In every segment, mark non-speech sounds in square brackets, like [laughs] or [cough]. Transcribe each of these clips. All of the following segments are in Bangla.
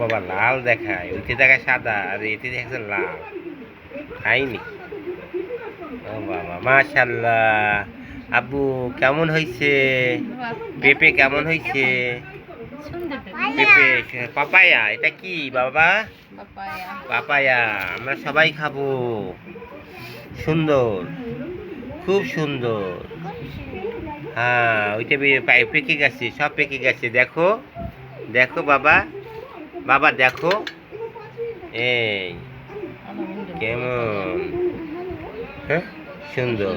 বাবা লাল দেখায়। ওইতে দেখায় সাদা আর এতে দেখাচ্ছে লাল। খাইনি। ও বাবা মাশাল্লাহ আব্বু কেমন হয়েছে পেঁপে কেমন হয়েছে পেঁপে পাপায়া এটা কি বাবা? পাপায়া। পাপায়া আমরা সবাই খাব। সুন্দর। খুব সুন্দর। হ্যাঁ ওইটা পেকে গেছে সব পেকে গেছে দেখো। দেখো বাবা বাবা দেখো। এই কেমন? হ্যাঁ সুন্দর।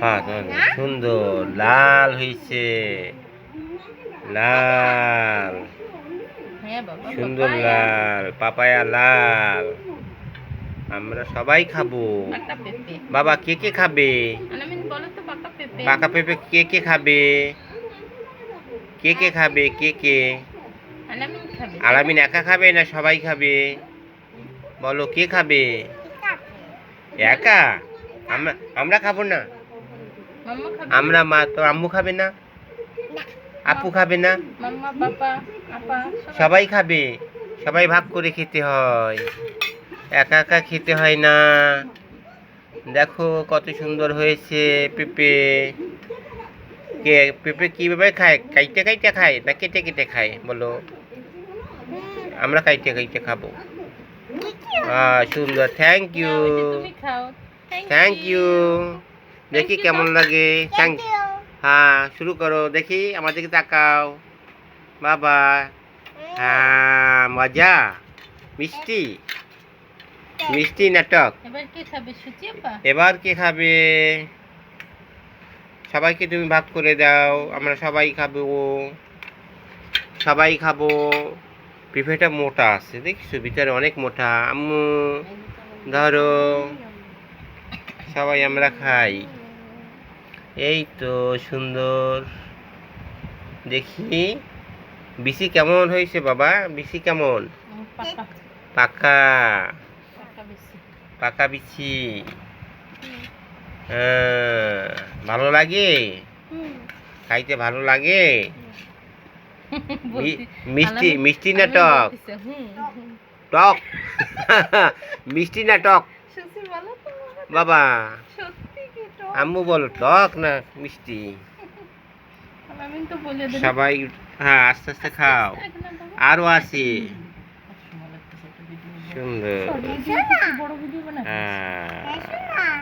হ্যাঁ? সুন্দর লাল হয়েছে। লাল। হ্যাঁ সুন্দর লাল পাপায়া লাল। আমরা সবাই খাব। বাবা কে কে খাবে? আনামিন পাকা পেঁপে। কে কে খাবে? কে কে খাবে? কে কে? আলামিন একা খাবে না সবাই খাবে? বলো কে খাবে? একা? আমরা আমরা খাব না। আমরা মা তো আম্মু খাবে না? আপু খাবে না? মাম্মা পাপা আপা সবাই খাবে। সবাই ভাগ করে খেতে হয়। একা একা খেতে হয় না। দেখো কত সুন্দর হয়েছে পেঁপে। কে পেঁপে কীভাবে খায়? কাইটে কাইটে খায় না কেটে কেটে খায়? বলো। আমরা কাইটে কাইটে খাব। সুন্দর। থ্যাংক ইউ থ্যাংক ইউ দেখি কেমন লাগে। থ্যাংক হ্যাঁ শুরু করো। দেখি আমার দিকে তাকাও। বাবা। হ্যাঁ মজা। মিষ্টি। মিষ্টি নাটক। এবার কে খাবে সুচি আপা? এবার কে খাবে? সবাইকে তুমি ভাগ করে দাও আমরা সবাই খাব। সবাই খাব। পিফেটা মোটা আছে দেখছ ভিতরে অনেক মোটা। আম্মু ধরো। সবাই আমরা খাই। এই তো সুন্দর। দেখি বিসি কেমন হয়েছে বাবা? বিসি কেমন? পাকা। পাকা বিছি ভালো লাগে? খাইতে ভালো লাগে? মিষ্টি [laughs] মিষ্টি না টক? মিষ্টি না টক? সুচি বলো তো বাবা? আম্মু বলো টক না মিষ্টি। সবাই হ্যাঁ আস্তে আস্তে খাও। দেখ না বাবা। আরও আছে। সুন্দর হ্যাঁ।